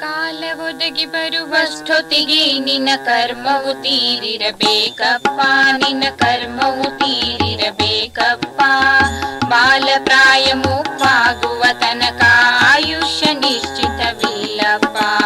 ಕಾಲ ಒದಗಿ ಬರುವ ಸ್ಥುತಿಗೆ ನಿನ್ನ ಕರ್ಮವು ತೀರಿರಬೇಕಪ್ಪ. ನಿನ್ನ ಕರ್ಮವು ತೀರಿರಬೇಕಪ್ಪ. ಬಾಲಪ್ರಾಯ ಮುಪ್ಪಾಗುವ ತನಕ ಆಯುಷ್ಯ ನಿಶ್ಚಿತವಿಲ್ಲಪ್ಪ.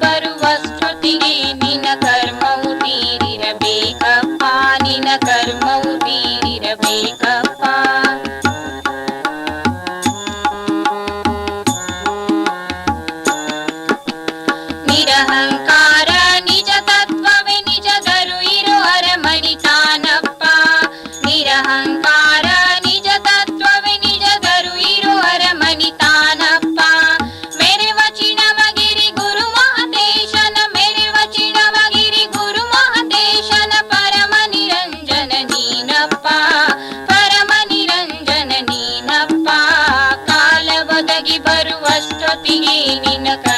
ಬರುವ ಸ್ಮೃತಿಗೆ ನಿನ ಕರ್ಮವು ತೀರಿರಬೇಕಪ್ಪ ನಿನ ಕರ್ಮವು ತೀರಿರಬೇಕಪ್ಪ Stop beginning a